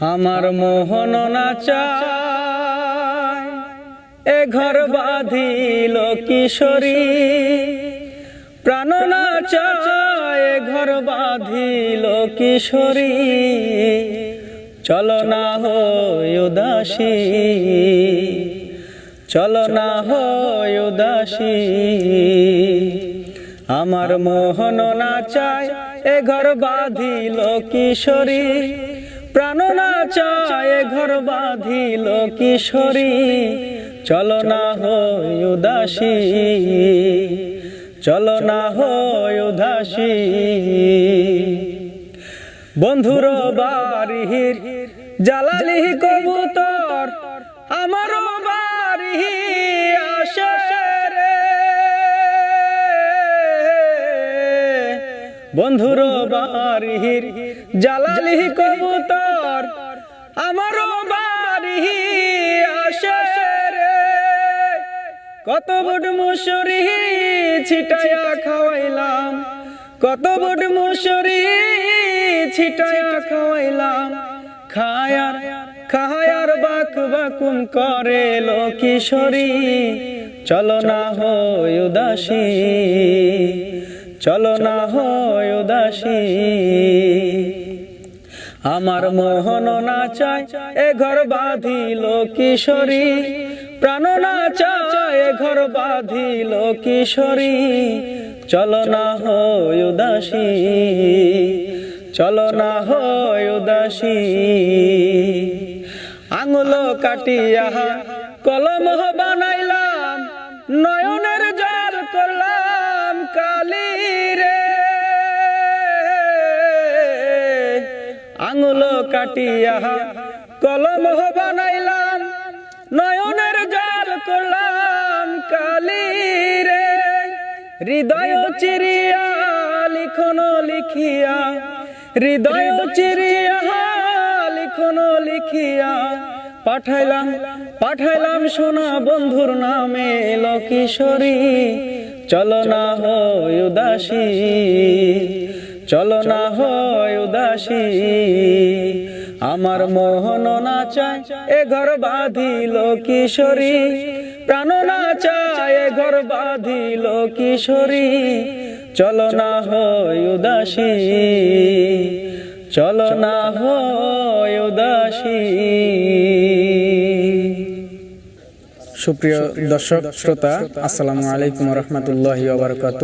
আমার মোহন এ ঘর বাঁধিল কিশোরী। প্রাণ নাচায়, এ ঘর বাঁধিল কিশোরী। চলো না হয় উদাসী। চলো না উদাসী। আমার মোহন নাচায়, এ ঘর বাঁধিল কিশোরী। প্রাণ নাচায় এ ঘর বাঁধিল কিশোরী। চলো না হয় উদাসী। চলো না হয় বন্ধুর বাড়ির জালালি কবুতর আমার বাড়ি বন্ধুর বাড়ির জালালি কবুতর আমার বাড়ি আসে কত বট মুসুরি ছিটায়া খাওয়াইলাম, কত বট মুসুরি ছিটায়া খাওয়াইলাম। খায়ার খায়ার বাক বাকুম করে লো কিশোরী চলো না হয় উদাসী, চলো না হয় উদাসী। আমার মোহন না নাচায়, এ ঘর বাঁধিল কিশোরী। প্রাণ নাচায়, এ ঘর বাঁধিল কিশোরী। চলো না হয় উদাসী, চলো না হয় উদাসী। আঙুল কাটিয়া কলম বানাইলাম নয়নের আঙুল কাটিয়া কলম বানাইলাম, নয়নের জল করলাম কালি রে হৃদয় চিরিয়া লিখন, লিখিয়া। হৃদয় চিরিয়া লিখন, লিখিয়া। পাঠাইলাম পাঠাইলাম সোনা বন্ধুর নামে লকিশোরী চলো না হয় উদাসী। চলো না হয় উদাসী। আমার মোহন নাচায় এ ঘর বাঁধিল কিশোরী। প্রাণ না চায় এ ঘর বাঁধিল কিশোরী। চলো না হয় উদাসী। চলো না হয় উদাসী। সুপ্রিয় দর্শক, শ্রোতা, আসসালামু আলাইকুম রহমতুল্লাহ বারকাত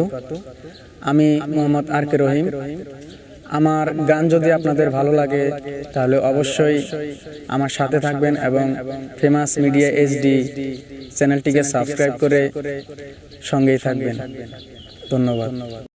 আমি মোহাম্মদ আর কে রহিম। আমার গান যদি আপনাদের ভালো লাগে, তাহলে অবশ্যই আমার সাথে থাকবেন এবং ফেমাস মিডিয়া এইচডি চ্যানেলটিকে সাবস্ক্রাইব করে সঙ্গেই থাকবেন। ধন্যবাদ।